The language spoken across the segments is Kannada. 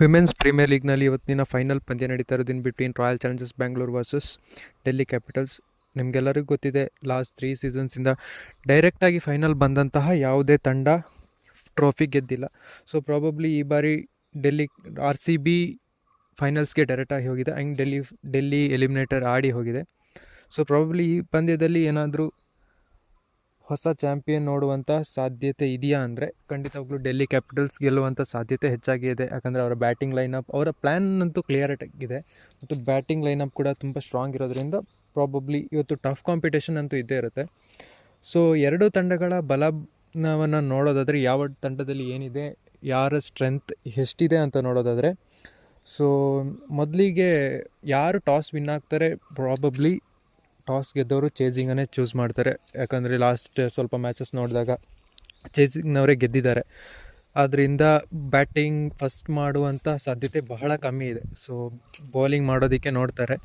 ವಿಮೆನ್ಸ್ ಪ್ರೀಮಿಯರ್ ಲೀಗ್ನಲ್ಲಿ ಇವತ್ತಿನ ಫೈನಲ್ ಪಂದ್ಯ ನಡೀತಾ ಇರೋದು in between royal challengers Bangalore versus Delhi capitals. ನಿಮಗೆಲ್ಲರಿಗೂ ಗೊತ್ತಿದೆ, ಲಾಸ್ಟ್ ತ್ರೀ ಸೀಸನ್ಸಿಂದ ಡೈರೆಕ್ಟಾಗಿ ಫೈನಲ್ ಬಂದಂತಹ ಯಾವುದೇ ತಂಡ ಟ್ರೋಫಿ ಗೆದ್ದಿಲ್ಲ. ಸೊ ಪ್ರಾಬಬ್ಲಿ ಈ ಬಾರಿ ಡೆಲ್ಲಿ ಆರ್ ಸಿ ಬಿ ಫೈನಲ್ಸ್ಗೆ ಡೈರೆಕ್ಟಾಗಿ ಹೋಗಿದೆ. ಹಂಗೆ ಡೆಲ್ಲಿ ಡೆಲ್ಲಿ ಎಲಿಮಿನೇಟರ್ ಆಡಿ ಹೋಗಿದೆ. ಸೊ ಪ್ರಾಬಬ್ಲಿ ಈ ಪಂದ್ಯದಲ್ಲಿ ಏನಾದರೂ ಹೊಸ ಚಾಂಪಿಯನ್ ನೋಡುವಂಥ ಸಾಧ್ಯತೆ ಇದೆಯಾ ಅಂದರೆ ಖಂಡಿತವಾಗ್ಲೂ ಡೆಲ್ಲಿ ಕ್ಯಾಪಿಟಲ್ಸ್ ಗೆಲ್ಲುವಂಥ ಸಾಧ್ಯತೆ ಹೆಚ್ಚಾಗಿ ಇದೆ. ಯಾಕಂದರೆ ಅವರ ಬ್ಯಾಟಿಂಗ್ ಲೈನಪ್ ಅವರ ಪ್ಲ್ಯಾನ್ ಅಂತೂ ಕ್ಲಿಯರ್ ಆಗಿದೆ. ಮತ್ತು ಬ್ಯಾಟಿಂಗ್ ಲೈನಪ್ ಕೂಡ ತುಂಬ ಸ್ಟ್ರಾಂಗ್ ಇರೋದ್ರಿಂದ ಪ್ರಾಬಬ್ಲಿ ಇವತ್ತು ಟಫ್ ಕಾಂಪಿಟೇಷನ್ ಅಂತೂ ಇದ್ದೇ ಇರುತ್ತೆ. ಸೊ ಎರಡು ತಂಡಗಳ ಬಲವನ್ನು ನೋಡೋದಾದರೆ ಯಾವ ತಂಡದಲ್ಲಿ ಏನಿದೆ, ಯಾರ ಸ್ಟ್ರೆಂತ್ ಎಷ್ಟಿದೆ ಅಂತ ನೋಡೋದಾದರೆ ಸೊ ಮೊದಲಿಗೆ ಯಾರು ಟಾಸ್ ವಿನ್ ಆಗ್ತಾರೆ ಪ್ರಾಬಬ್ಲಿ ಟಾಸ್ ಗೆದ್ದವರು ಚೇಸಿಂಗನ್ನೇ ಚೂಸ್ ಮಾಡ್ತಾರೆ. ಯಾಕಂದರೆ ಲಾಸ್ಟ್ ಸ್ವಲ್ಪ ಮ್ಯಾಚಸ್ ನೋಡಿದಾಗ ಚೇಸಿಂಗ್ನವರೇ ಗೆದ್ದಿದ್ದಾರೆ. ಆದ್ದರಿಂದ ಬ್ಯಾಟಿಂಗ್ ಫಸ್ಟ್ ಮಾಡುವಂಥ ಸಾಧ್ಯತೆ ಬಹಳ ಕಮ್ಮಿ ಇದೆ. ಸೊ ಬೌಲಿಂಗ್ ಮಾಡೋದಕ್ಕೆ ನೋಡ್ತಾರೆ.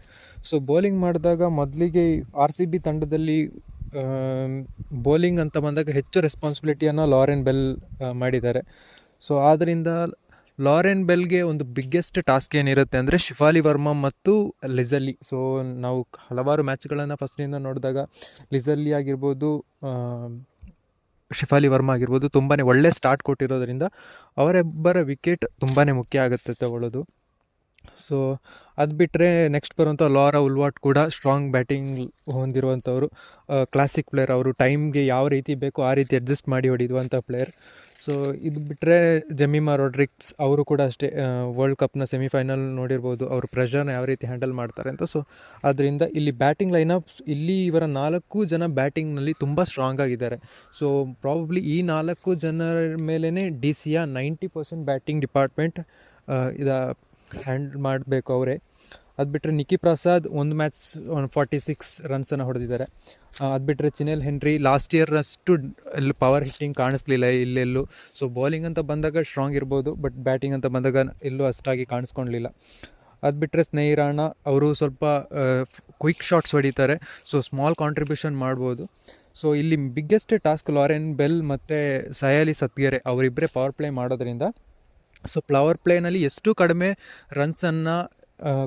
ಸೊ ಬೌಲಿಂಗ್ ಮಾಡಿದಾಗ ಮೊದಲಿಗೆ ಆರ್ ಸಿ ಬಿ ತಂಡದಲ್ಲಿ ಬೌಲಿಂಗ್ ಅಂತ ಬಂದಾಗ ಹೆಚ್ಚು ರೆಸ್ಪಾನ್ಸಿಬಿಲಿಟಿಯನ್ನು ಲಾರೆನ್ ಬೆಲ್ ಮಾಡಿದ್ದಾರೆ. ಸೊ ಆದ್ದರಿಂದ ಲಾರೆನ್ ಬೆಲ್ಗೆ ಒಂದು ಬಿಗ್ಗೆಸ್ಟ್ ಟಾಸ್ಕ್ ಏನಿರುತ್ತೆ ಅಂದರೆ ಶಿಫಾಲಿ ವರ್ಮಾ ಮತ್ತು ಲಿಸಲ್ಲಿ ಸೊ ನಾವು ಹಲವಾರು ಮ್ಯಾಚ್ಗಳನ್ನು ಫಸ್ಟ್ನಿಂದ ನೋಡಿದಾಗ ಲಿಸಲ್ಲಿ ಆಗಿರ್ಬೋದು ಶಿಫಾಲಿ ವರ್ಮಾ ಆಗಿರ್ಬೋದು ತುಂಬಾ ಒಳ್ಳೆ ಸ್ಟಾರ್ಟ್ ಕೊಟ್ಟಿರೋದ್ರಿಂದ ಅವರಿಬ್ಬರ ವಿಕೆಟ್ ತುಂಬಾ ಮುಖ್ಯ ಆಗುತ್ತೆ ತಗೊಳ್ಳೋದು ಸೊ ಅದು ಬಿಟ್ಟರೆ ನೆಕ್ಸ್ಟ್ ಬರುವಂಥ ಲಾರಾ ಉಲ್ವಾಟ್ ಕೂಡ ಸ್ಟ್ರಾಂಗ್ ಬ್ಯಾಟಿಂಗ್ ಹೊಂದಿರುವಂಥವ್ರು ಕ್ಲಾಸಿಕ್ ಪ್ಲೇಯರ್ ಅವರು ಟೈಮ್ಗೆ ಯಾವ ರೀತಿ ಬೇಕೋ ಆ ರೀತಿ ಅಡ್ಜಸ್ಟ್ ಮಾಡಿ ಹೊಡಿದುವಂಥ ಪ್ಲೇಯರ್ ಸೊ ಇದು ಬಿಟ್ಟರೆ ಜಮೀಮಾ ರೋಡ್ರಿಕ್ಸ್ ಅವರು ಕೂಡ ಅಷ್ಟೇ ವರ್ಲ್ಡ್ ಕಪ್ನ ಸೆಮಿಫೈನಲ್ ನೋಡಿರ್ಬೋದು. ಅವರು ಪ್ರೆಷರ್ನ ಯಾವ ರೀತಿ ಹ್ಯಾಂಡಲ್ ಮಾಡ್ತಾರೆ ಅಂತ. ಸೊ ಅದರಿಂದ ಇಲ್ಲಿ ಬ್ಯಾಟಿಂಗ್ ಲೈನಪ್ ಇಲ್ಲಿ ಇವರ ನಾಲ್ಕು ಜನ ಬ್ಯಾಟಿಂಗ್ನಲ್ಲಿ ತುಂಬ ಸ್ಟ್ರಾಂಗ್ ಆಗಿದ್ದಾರೆ. ಸೊ ಪ್ರಾಬಬ್ಲಿ ಈ ನಾಲ್ಕು ಜನರ ಮೇಲೇ ಡಿ ಸಿಯ ನೈಂಟಿ ಪರ್ಸೆಂಟ್ ಬ್ಯಾಟಿಂಗ್ ಡಿಪಾರ್ಟ್ಮೆಂಟ್ ಇದು ಹ್ಯಾಂಡಲ್ ಮಾಡಬೇಕು ಅವರೇ. ಅದು ಬಿಟ್ಟರೆ ನಿಖಿ ಪ್ರಸಾದ್ ಒಂದು ಮ್ಯಾಚ್ ಒನ್ ಫಾರ್ಟಿ ಸಿಕ್ಸ್ ರನ್ಸನ್ನು ಹೊಡೆದಿದ್ದಾರೆ. ಅದು ಬಿಟ್ಟರೆ ಚಿನೆಲ್ ಹೆನ್ರಿ ಲಾಸ್ಟ್ ಇಯರ್ನಷ್ಟು ಅಲ್ಲಿ ಪವರ್ ಹಿಟ್ಟಿಂಗ್ ಕಾಣಿಸ್ಲಿಲ್ಲ ಇಲ್ಲೆಲ್ಲೂ. ಸೊ ಬೌಲಿಂಗ್ ಅಂತ ಬಂದಾಗ ಸ್ಟ್ರಾಂಗ್ ಇರ್ಬೋದು ಬಟ್ ಬ್ಯಾಟಿಂಗ್ ಅಂತ ಬಂದಾಗ ಎಲ್ಲೂ ಅಷ್ಟಾಗಿ ಕಾಣಿಸ್ಕೊಳ್ಲಿಲ್ಲ ಅದು ಬಿಟ್ಟರೆ ಸ್ನೇಹಿರಾಣ ಅವರು ಸ್ವಲ್ಪ ಕ್ವಿಕ್ ಶಾಟ್ಸ್ ಹೊಡಿತಾರೆ. ಸೊ ಸ್ಮಾಲ್ ಕಾಂಟ್ರಿಬ್ಯೂಷನ್ ಮಾಡ್ಬೋದು. ಸೊ ಇಲ್ಲಿ ಬಿಗ್ಗೆಸ್ಟ್ ಟಾಸ್ಕ್ ಲಾರೆನ್ ಬೆಲ್ ಮತ್ತು ಸಯಾಲಿ ಸತ್ಗೆರೆ ಅವರಿಬ್ಬರೇ ಪವರ್ ಪ್ಲೇ ಮಾಡೋದ್ರಿಂದ. ಸೊ ಪ್ಲವರ್ ಪ್ಲೇನಲ್ಲಿ ಎಷ್ಟು ಕಡಿಮೆ ರನ್ಸನ್ನು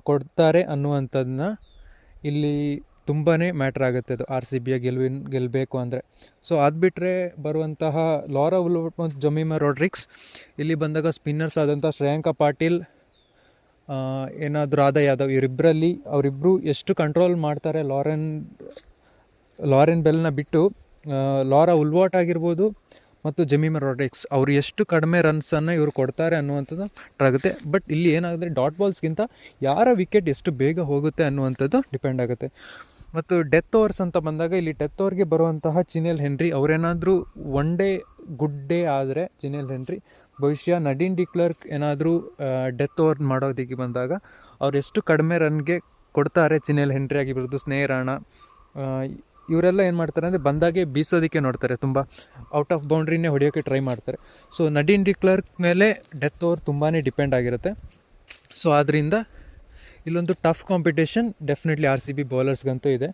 ಕೊಡ್ತಾರೆ ಅನ್ನುವಂಥದ್ದನ್ನ ಇಲ್ಲಿ ತುಂಬಾ ಮ್ಯಾಟ್ರ್ ಆಗುತ್ತೆ ಅದು ಆರ್ ಸಿ ಬಿಯ ಗೆಲುವಿನ ಗೆಲ್ಲಬೇಕು ಅಂದರೆ. ಸೊ ಅದು ಬಿಟ್ಟರೆ ಬರುವಂತಹ ಲಾರಾ ಉಲ್ವಟ್ ಮತ್ತು ಜಮೀಮಾ ರೋಡ್ರಿಕ್ಸ್, ಇಲ್ಲಿ ಬಂದಾಗ ಸ್ಪಿನ್ನರ್ಸ್ ಆದಂಥ ಶ್ರೇಯಾಂಕ ಪಾಟೀಲ್ ಏನಾದರೂ ಆದ ಯಾದವ್ ಇವರಿಬ್ಬರಲ್ಲಿ ಅವರಿಬ್ಬರು ಎಷ್ಟು ಕಂಟ್ರೋಲ್ ಮಾಡ್ತಾರೆ ಲಾರೆನ್ ಲಾರೆನ್ ಬೆಲ್ನ ಬಿಟ್ಟು ಲಾರಾ ಉಲ್ವಾಟ್ ಆಗಿರ್ಬೋದು ಮತ್ತು ಜಮೀಮ ರೋಡ್ರಿಕ್ಸ್ ಅವರು ಎಷ್ಟು ಕಡಿಮೆ ರನ್ಸನ್ನು ಇವರು ಕೊಡ್ತಾರೆ ಅನ್ನುವಂಥದ್ದು ಟ್ರಾಗುತ್ತೆ ಬಟ್ ಇಲ್ಲಿ ಏನಾಗುತ್ತೆ ಡಾಟ್ ಬಾಲ್ಸ್ಗಿಂತ ಯಾರ ವಿಕೆಟ್ ಎಷ್ಟು ಬೇಗ ಹೋಗುತ್ತೆ ಅನ್ನುವಂಥದ್ದು ಡಿಪೆಂಡ್ ಆಗುತ್ತೆ. ಮತ್ತು ಡೆತ್ ಓವರ್ಸ್ ಅಂತ ಬಂದಾಗ ಇಲ್ಲಿ ಡೆತ್ ಓವರ್ಗೆ ಬರುವಂತಹ ಚಿನೆಲ್ ಹೆನ್ರಿ ಅವರೇನಾದರೂ ಒನ್ ಡೇ ಗುಡ್ ಡೇ ಆದರೆ ಚಿನೆಲ್ ಹೆನ್ರಿ ಭವಿಷ್ಯ ನಡೀನ್ ಡಿಕ್ಲರ್ಕ್ ಏನಾದರೂ ಡೆತ್ ಓವರ್ ಮಾಡೋದಕ್ಕೆ ಬಂದಾಗ ಅವ್ರು ಎಷ್ಟು ಕಡಿಮೆ ರನ್ಗೆ ಕೊಡ್ತಾರೆ ಚಿನೆಲ್ ಹೆನ್ರಿ ಆಗಿರ್ಬೋದು ಸ್ನೇಹರಾಣ ಇವರೆಲ್ಲ ಏನು ಮಾಡ್ತಾರೆ ಅಂದರೆ ಬಂದಾಗೆ ಬೀಸೋದಕ್ಕೆ ನೋಡ್ತಾರೆ, ತುಂಬ ಔಟ್ ಆಫ್ ಬೌಂಡ್ರಿನೇ ಹೊಡೆಯೋಕ್ಕೆ ಟ್ರೈ ಮಾಡ್ತಾರೆ. ಸೊ ನಡೀನ್ ಡಿಕ್ಲರ್ಕ್ ಮೇಲೆ ಡೆತ್ ಓವರ್ ತುಂಬಾ ಡಿಪೆಂಡ್ ಆಗಿರುತ್ತೆ. ಸೊ ಆದ್ದರಿಂದ ಇಲ್ಲೊಂದು tough competition definitely R C B ಬೌಲರ್ಸ್ಗಂತೂ ಇದೆ.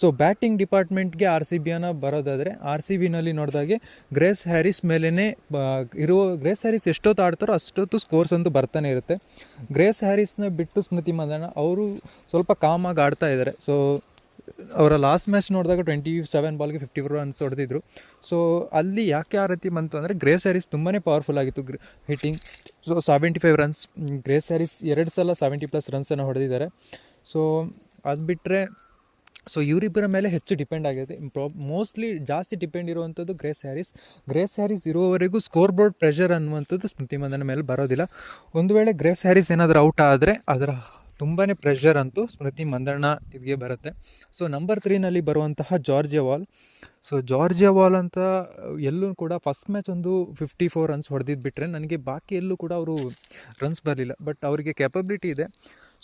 ಸೊ ಬ್ಯಾಟಿಂಗ್ ಡಿಪಾರ್ಟ್ಮೆಂಟ್ಗೆ ಆರ್ ಸಿ ಬಿಯನ್ನು ಬರೋದಾದರೆ ಆರ್ ಸಿ ಬಿನಲ್ಲಿ ನೋಡಿದಾಗೆ ಗ್ರೇಸ್ ಹ್ಯಾರಿಸ್ ಮೇಲೇ ಇರುವ ಗ್ರೇಸ್ ಹ್ಯಾರಿಸ್ ಎಷ್ಟೊತ್ತು ಆಡ್ತಾರೋ ಅಷ್ಟೊತ್ತು ಸ್ಕೋರ್ಸ್ ಅಂತೂ ಬರ್ತಾನೆ ಇರುತ್ತೆ. ಗ್ರೇಸ್ ಹ್ಯಾರಿಸ್ನ ಬಿಟ್ಟು ಸ್ಮೃತಿ ಮಂದಣ್ಣ ಅವರು ಸ್ವಲ್ಪ ಕಾಮಾಗಿ ಆಡ್ತಾ ಇದ್ದಾರೆ ಸೊ ಅವರ ಲಾಸ್ಟ್ ಮ್ಯಾಚ್ ನೋಡಿದಾಗ ಟ್ವೆಂಟಿ ಸೆವೆನ್ ಬಾಲ್ಗೆ ಫಿಫ್ಟಿ ಫೋರ್ ರನ್ಸ್ ಹೊಡೆದಿದ್ರು. ಸೊ ಅಲ್ಲಿ ಯಾಕೆ ಆ ರೀತಿ ಬಂತು ಅಂದರೆ ಗ್ರೇಸ್ ಸ್ಯಾರೀಸ್ ತುಂಬಾ ಪವರ್ಫುಲ್ ಆಗಿತ್ತು. ಗ್ರ hitting so seventy five runs Grace Harris ಎರಡು ಸಲ ಸೆವೆಂಟಿ ಪ್ಲಸ್ ರನ್ಸನ್ನು ಹೊಡೆದಿದ್ದಾರೆ. ಸೊ ಅದು ಬಿಟ್ಟರೆ ಸೊ ಇವರಿಬ್ಬರ ಮೇಲೆ ಹೆಚ್ಚು ಡಿಪೆಂಡ್ ಆಗಿದೆ. ಪ್ರಾ ಮೋಸ್ಟ್ಲಿ ಜಾಸ್ತಿ ಡಿಪೆಂಡ್ ಇರುವಂಥದ್ದು ಗ್ರೇಸ್ ಹ್ಯಾರಿಸ್ ಗ್ರೇಸ್ ಹ್ಯಾರಿಸ್ ಇರುವವರೆಗೂ ಸ್ಕೋರ್ ಬೋರ್ಡ್ ಪ್ರೆಷರ್ ಅನ್ನುವಂಥದ್ದು ಸ್ಮೃತಿ ಮಂದನ ಮೇಲೆ ಬರೋದಿಲ್ಲ. ಒಂದು ವೇಳೆ ಗ್ರೇಸ್ ಸ್ಯಾರೀಸ್ ಏನಾದರೂ ಔಟ್ ಆದರೆ ಅದರ ತುಂಬಾ ಪ್ರೆಷರ್ ಅಂತೂ ಸ್ಮೃತಿ ಮಂದಣ್ಣ ಇದಕ್ಕೆ ಬರುತ್ತೆ. ಸೊ ನಂಬರ್ ತ್ರೀನಲ್ಲಿ ಬರುವಂತಹ Georgia Voll so Georgia Voll ಅಂತ, ಎಲ್ಲೂ ಕೂಡ ಫಸ್ಟ್ ಮ್ಯಾಚ್ ಒಂದು ಫಿಫ್ಟಿ ಫೋರ್ ರನ್ಸ್ ಹೊಡೆದಿದ್ದು ಬಿಟ್ಟರೆ ನನಗೆ ಬಾಕಿ ಎಲ್ಲೂ ಕೂಡ ಅವರು ರನ್ಸ್ ಬರಲಿಲ್ಲ. ಬಟ್ ಅವರಿಗೆ ಕೆಪಬಿಲಿಟಿ ಇದೆ.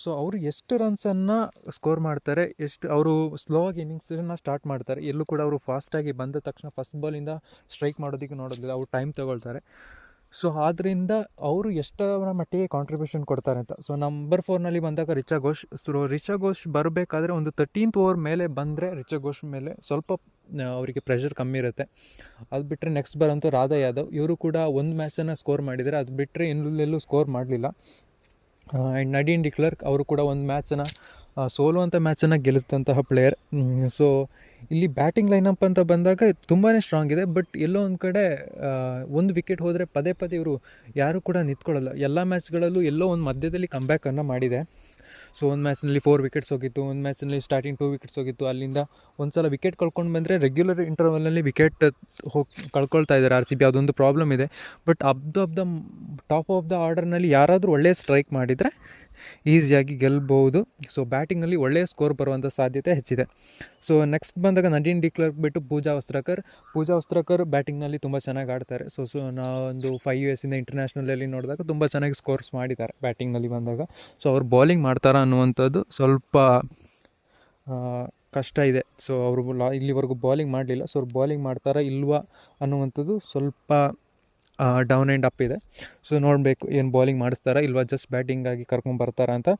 ಸೊ ಅವರು ಎಷ್ಟು ರನ್ಸನ್ನು ಸ್ಕೋರ್ ಮಾಡ್ತಾರೆ, ಎಷ್ಟು, ಅವರು ಸ್ಲೋ ಆಗಿ ಇನ್ನಿಂಗ್ಸನ್ನು ಸ್ಟಾರ್ಟ್ ಮಾಡ್ತಾರೆ, ಎಲ್ಲೂ ಕೂಡ ಅವರು ಫಾಸ್ಟಾಗಿ ಬಂದ ತಕ್ಷಣ ಫಸ್ಟ್ ಬಾಲಿಂದ ಸ್ಟ್ರೈಕ್ ಮಾಡೋದಕ್ಕೆ ನೋಡೋದಿಲ್ಲ, ಅವ್ರು ಟೈಮ್ ತೊಗೊಳ್ತಾರೆ. ಸೊ ಆದ್ದರಿಂದ ಅವರು ಎಷ್ಟರ ಮಟ್ಟಿಗೆ ಕಾಂಟ್ರಿಬ್ಯೂಷನ್ ಕೊಡ್ತಾರೆ ಅಂತ. ಸೊ ನಂಬರ್ ಫೋರ್ನಲ್ಲಿ ಬಂದಾಗ ರಿಚಾ ಘೋಷ್. ಸೊ ರಿಚಾ ಘೋಷ್ ಬರಬೇಕಾದ್ರೆ ಒಂದು ತರ್ಟೀನ್ತ್ ಓವರ್ ಮೇಲೆ ಬಂದರೆ ರಿಚಾ ಘೋಷ್ ಮೇಲೆ ಸ್ವಲ್ಪ ಅವರಿಗೆ ಪ್ರೆಷರ್ ಕಮ್ಮಿ ಇರುತ್ತೆ. ಅದು ಬಿಟ್ಟರೆ ನೆಕ್ಸ್ಟ್ ಬರೋಂಥ ರಾಧಾ ಯಾದವ್. ಇವರು ಕೂಡ ಒಂದು ಮ್ಯಾಚನ್ನು ಸ್ಕೋರ್ ಮಾಡಿದರೆ ಅದು ಬಿಟ್ಟರೆ ಇನ್ನೆಲ್ಲೂ ಸ್ಕೋರ್ ಮಾಡಲಿಲ್ಲ. ಆ್ಯಂಡ್ ನಡೀನ್ ಡಿಕ್ಲರ್ಕ್ ಅವರು ಕೂಡ ಒಂದು ಮ್ಯಾಚನ್ನು ಸೋಲುವಂಥ ಮ್ಯಾಚನ್ನು ಗೆಲ್ಲಿಸಿದಂತಹ ಪ್ಲೇಯರ್ ಸೊ ಇಲ್ಲಿ ಬ್ಯಾಟಿಂಗ್ ಲೈನಪ್ ಅಂತ ಬಂದಾಗ ತುಂಬಾ ಸ್ಟ್ರಾಂಗ್ ಇದೆ ಬಟ್ ಎಲ್ಲೋ ಒಂದು ಕಡೆ ಒಂದು ವಿಕೆಟ್ ಹೋದರೆ ಪದೇ ಪದೇ ಇವರು ಯಾರೂ ಕೂಡ ನಿಂತ್ಕೊಳ್ಳಲ್ಲ. ಎಲ್ಲ ಮ್ಯಾಚ್ಗಳಲ್ಲೂ ಎಲ್ಲೋ ಒಂದು ಮಧ್ಯದಲ್ಲಿ ಕಂಬ್ಯಾಕನ್ನು ಮಾಡಿದೆ. ಸೊ ಒಂದು ಮ್ಯಾಚ್ನಲ್ಲಿ ಫೋರ್ ವಿಕೆಟ್ಸ್ ಹೋಗಿತ್ತು, ಒಂದು ಮ್ಯಾಚ್ನಲ್ಲಿ ಸ್ಟಾರ್ಟಿಂಗ್ ಟೂ ವಿಕೆಟ್ಸ್ ಹೋಗಿತ್ತು. ಅಲ್ಲಿಂದ ಒಂದು ಸಲ ವಿಕೆಟ್ ಕಳ್ಕೊಂಡು ಬಂದರೆ ರೆಗ್ಯುಲರ್ ಇಂಟರ್ವಲ್ನಲ್ಲಿ ವಿಕೆಟ್ ಹೋಗಿ, ಕಳ್ಕೊಳ್ತಾ ಇದ್ದಾರೆ ಆರ್ ಸಿ ಬಿ ಅದೊಂದು ಪ್ರಾಬ್ಲಮ್ ಇದೆ. ಬಟ್ ಅಬ್ the of the top of the ಆರ್ಡರ್ನಲ್ಲಿ ಯಾರಾದರೂ ಒಳ್ಳೆಯ ಸ್ಟ್ರೈಕ್ ಮಾಡಿದರೆ ಈಸಿಯಾಗಿ ಗೆಲ್ಲಬಹುದು ಸೊ ಬ್ಯಾಟಿಂಗ್ನಲ್ಲಿ ಒಳ್ಳೆಯ ಸ್ಕೋರ್ ಬರುವಂಥ ಸಾಧ್ಯತೆ ಹೆಚ್ಚಿದೆ. ಸೊ ನೆಕ್ಸ್ಟ್ ಬಂದಾಗ ನಂದಿನ್ ಡಿಕ್ಲರ್ಕ್ ಬಿಟ್ಟು ಪೂಜಾ ವಸ್ತ್ರಕರ್. ಪೂಜಾ ವಸ್ತ್ರಕರ್ ಬ್ಯಾಟಿಂಗ್ನಲ್ಲಿ ತುಂಬ ಚೆನ್ನಾಗಿ ಆಡ್ತಾರೆ. ಸೊ ಸೊ ನಾವೊಂದು ಫೈವ್ ಇಯರ್ಸಿಂದ ಇಂಟರ್ನ್ಯಾಷನಲಲ್ಲಿ ನೋಡಿದಾಗ ತುಂಬ ಚೆನ್ನಾಗಿ ಸ್ಕೋರ್ಸ್ ಮಾಡಿದ್ದಾರೆ ಬ್ಯಾಟಿಂಗ್ನಲ್ಲಿ ಬಂದಾಗ. ಸೊ ಅವ್ರು ಬೌಲಿಂಗ್ ಮಾಡ್ತಾರಾ ಅನ್ನುವಂಥದ್ದು ಸ್ವಲ್ಪ ಕಷ್ಟ ಇದೆ. ಸೊ ಅವರು ಇಲ್ಲಿವರೆಗೂ ಬೌಲಿಂಗ್ ಮಾಡಲಿಲ್ಲ. ಸೊ ಅವ್ರು ಬೌಲಿಂಗ್ ಮಾಡ್ತಾರಾ ಇಲ್ವಾ ಅನ್ನುವಂಥದ್ದು ಸ್ವಲ್ಪ ಡೌನ್ ಆ್ಯಂಡ್ ಅಪ್ ಇದೆ. ಸೊ ನೋಡಬೇಕು ಏನು ಬೌಲಿಂಗ್ ಮಾಡಿಸ್ತಾರಾ ಇಲ್ವಾ ಜಸ್ಟ್ ಬ್ಯಾಟಿಂಗಾಗಿ ಕರ್ಕೊಂಡು ಬರ್ತಾರ ಅಂತ.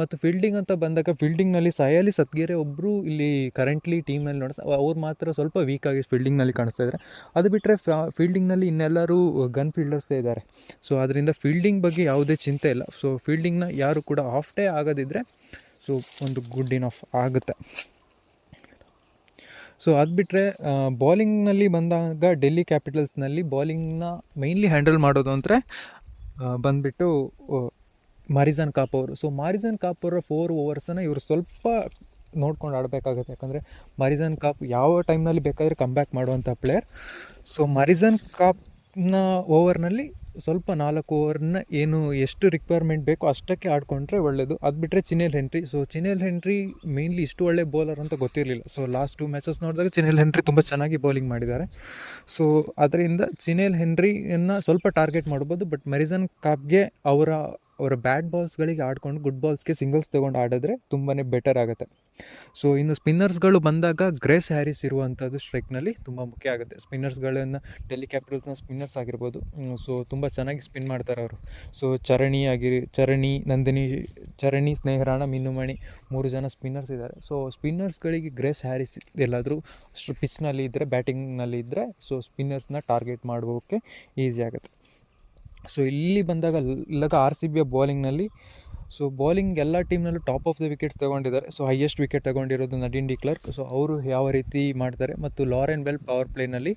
ಮತ್ತು ಫೀಲ್ಡಿಂಗ್ ಅಂತ ಬಂದಾಗ ಫೀಲ್ಡಿಂಗ್ನಲ್ಲಿ ಸಾಯಾಲಿ ಸತ್ಗೆರೆ ಒಬ್ಬರು ಇಲ್ಲಿ ಕರೆಂಟ್ಲಿ ಟೀಮ್ನಲ್ಲಿ ನೋಡಿಸ್, ಅವ್ರು ಮಾತ್ರ ಸ್ವಲ್ಪ ವೀಕ್ ಆಗಿ ಫೀಲ್ಡಿಂಗ್ನಲ್ಲಿ ಕಾಣಿಸ್ತಾ ಇದ್ದಾರೆ ಅದು ಬಿಟ್ಟರೆ ಫೀಲ್ಡಿಂಗ್ನಲ್ಲಿ ಇನ್ನೆಲ್ಲರೂ ಗನ್ ಫೀಲ್ಡರ್ಸ್ದೇ ಇದ್ದಾರೆ ಸೊ ಅದರಿಂದ ಫೀಲ್ಡಿಂಗ್ ಬಗ್ಗೆ ಯಾವುದೇ ಚಿಂತೆ ಇಲ್ಲ. ಸೊ ಫೀಲ್ಡಿಂಗ್ನ ಯಾರು ಕೂಡ ಆಫ್ ಡೇ ಆಗೋದಿದ್ರೆ ಸೊ ಒಂದು ಗುಡ್ ಇನಫ್ ಆಗುತ್ತೆ. ಸೊ ಅದು ಬಿಟ್ಟರೆ ಬೌಲಿಂಗ್ನಲ್ಲಿ ಬಂದಾಗ ಡೆಲ್ಲಿ ಕ್ಯಾಪಿಟಲ್ಸ್ನಲ್ಲಿ ಬೌಲಿಂಗ್ನ ಮೈನ್ಲಿ ಹ್ಯಾಂಡಲ್ ಮಾಡೋದು ಅಂದರೆ ಬಂದುಬಿಟ್ಟು ಮಾರಿಜಾನ್ ಕಾಪ್ ಅವರು ಸೊ ಮಾರಿಜಾನ್ ಕಾಪ್ ಅವರ ಫೋರ್ ಓವರ್ಸನ್ನು ಇವರು ಸ್ವಲ್ಪ ನೋಡ್ಕೊಂಡು ಆಡಬೇಕಾಗುತ್ತೆ. ಯಾಕಂದರೆ ಮಾರಿಜಾನ್ ಕಾಪ್ ಯಾವ ಟೈಮ್ನಲ್ಲಿ ಬೇಕಾದರೆ ಕಮ್ಬ್ಯಾಕ್ ಮಾಡುವಂಥ ಪ್ಲೇಯರ್ ಸೊ ಮಾರಿಜಾನ್ ಕಾಪ್ನ ಓವರ್ನಲ್ಲಿ ಸ್ವಲ್ಪ ನಾಲ್ಕು ಓವರ್ನ ಏನು ಎಷ್ಟು ರಿಕ್ವೈರ್ಮೆಂಟ್ ಬೇಕೋ ಅಷ್ಟಕ್ಕೆ ಆಡ್ಕೊಂಡ್ರೆ ಒಳ್ಳೆಯದು ಅದು ಬಿಟ್ಟರೆ Chinelle Henry so Chinelle Henry mainly ಇಷ್ಟು ಒಳ್ಳೆ ಬೌಲರ್ ಅಂತ ಗೊತ್ತಿರಲಿಲ್ಲ. ಸೊ ಲಾಸ್ಟ್ ಟು ಮ್ಯಾಚಸ್ ನೋಡಿದಾಗ ಚಿನೇಲ್ ಹೆನ್ರಿ ತುಂಬ ಚೆನ್ನಾಗಿ ಬೌಲಿಂಗ್ ಮಾಡಿದ್ದಾರೆ. ಸೊ ಅದರಿಂದ ಚಿನೇಲ್ ಹೆನ್ರಿಯನ್ನು ಸ್ವಲ್ಪ ಟಾರ್ಗೆಟ್ ಮಾಡ್ಬೋದು. ಬಟ್ ಮೆರಿಸನ್ ಕಾಪ್ಗೆ ಅವರ ಅವರ ಬ್ಯಾಟ್ ಬಾಲ್ಸ್ಗಳಿಗೆ ಆಡ್ಕೊಂಡು ಗುಡ್ ಬಾಲ್ಸ್ಗೆ ಸಿಂಗಲ್ಸ್ ತೊಗೊಂಡು ಆಡಿದ್ರೆ ತುಂಬಾ ಬೆಟರ್ ಆಗುತ್ತೆ. ಸೊ ಇನ್ನು ಸ್ಪಿನ್ನರ್ಸ್ಗಳು ಬಂದಾಗ ಗ್ರೇಸ್ ಹ್ಯಾರಿಸ್ ಇರುವಂಥದ್ದು ಸ್ಟ್ರೈಕ್ನಲ್ಲಿ ತುಂಬ ಮುಖ್ಯ ಆಗುತ್ತೆ. ಸ್ಪಿನ್ನರ್ಸ್ಗಳನ್ನು ಡೆಲ್ಲಿ ಕ್ಯಾಪಿಟಲ್ಸ್ನ ಸ್ಪಿನ್ನರ್ಸ್ ಆಗಿರ್ಬೋದು. ಸೊ ತುಂಬ ಚೆನ್ನಾಗಿ ಸ್ಪಿನ್ ಮಾಡ್ತಾರೆ ಅವರು. ಸೊ ಚರಣಿ ಆಗಿರಿ ಚರಣಿ, ನಂದಿನಿ, ಚರಣಿ, ಸ್ನೇಹರಾಣ, ಮಿನ್ನುಮಣಿ ಮೂರು ಜನ ಸ್ಪಿನ್ನರ್ಸ್ ಇದ್ದಾರೆ. ಸೊ ಸ್ಪಿನ್ನರ್ಸ್ಗಳಿಗೆ ಗ್ರೇಸ್ ಹ್ಯಾರಿಸ್ ಎಲ್ಲಾದರೂ ಪಿಚ್ನಲ್ಲಿ ಇದ್ದರೆ ಬ್ಯಾಟಿಂಗ್ನಲ್ಲಿ ಇದ್ದರೆ ಸೊ ಸ್ಪಿನ್ನರ್ಸ್ನ ಟಾರ್ಗೆಟ್ ಮಾಡೋಕ್ಕೆ ಈಸಿ ಆಗುತ್ತೆ. ಸೊ ಇಲ್ಲಿ ಬಂದಾಗ ಇಲ್ಲಾಗ ಆರ್ ಸಿ ಬಿಯ ಬೌಲಿಂಗ್ನಲ್ಲಿ ಸೊ ಬೌಲಿಂಗ್ ಎಲ್ಲ ಟೀಮ್ನಲ್ಲೂ ಟಾಪ್ ಆಫ್ ದ ವಿಕೆಟ್ಸ್ ತೊಗೊಂಡಿದ್ದಾರೆ. ಸೊ ಹೈಯೆಸ್ಟ್ ವಿಕೆಟ್ ತೊಗೊಂಡಿರೋದು ನಡೀನ್ ಡಿ ಕ್ಲರ್ಕ್. ಸೊ ಅವರು ಯಾವ ರೀತಿ ಮಾಡ್ತಾರೆ ಮತ್ತು ಲಾರೆನ್ ಬೆಲ್ ಪವರ್ ಪ್ಲೇನಲ್ಲಿ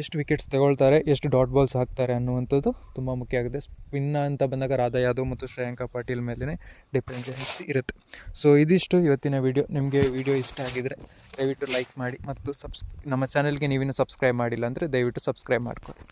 ಎಷ್ಟು ವಿಕೆಟ್ಸ್ ತಗೊಳ್ತಾರೆ, ಎಷ್ಟು ಡಾಟ್ ಬಾಲ್ಸ್ ಹಾಕ್ತಾರೆ ಅನ್ನುವಂಥದ್ದು ತುಂಬ ಮುಖ್ಯ ಆಗುತ್ತೆ ಸ್ಪಿನ್ ಅಂತ ಬಂದಾಗ ರಾಧಾ ಯಾದವ್ ಮತ್ತು ಶ್ರೇಯಾಂಕಾ ಪಾಟೀಲ್ ಮೇಲೇ ಡಿಪೆಂಡೆನ್ಸಿ ಇರುತ್ತೆ. ಸೊ ಇದಿಷ್ಟು ಇವತ್ತಿನ ವಿಡಿಯೋ ನಿಮಗೆ ವಿಡಿಯೋ ಇಷ್ಟ ಆಗಿದರೆ ದಯವಿಟ್ಟು ಲೈಕ್ ಮಾಡಿ ಮತ್ತು ಸಬ್ಸ್ ನಮ್ಮ ಚಾನಲ್ಗೆ ನೀವಿನ್ನೂ ಸಬ್ಸ್ಕ್ರೈಬ್ ಮಾಡಿಲ್ಲ ಅಂದರೆ ದಯವಿಟ್ಟು ಸಬ್ಸ್ಕ್ರೈಬ್ ಮಾಡ್ಕೊಳ್ಳಿ.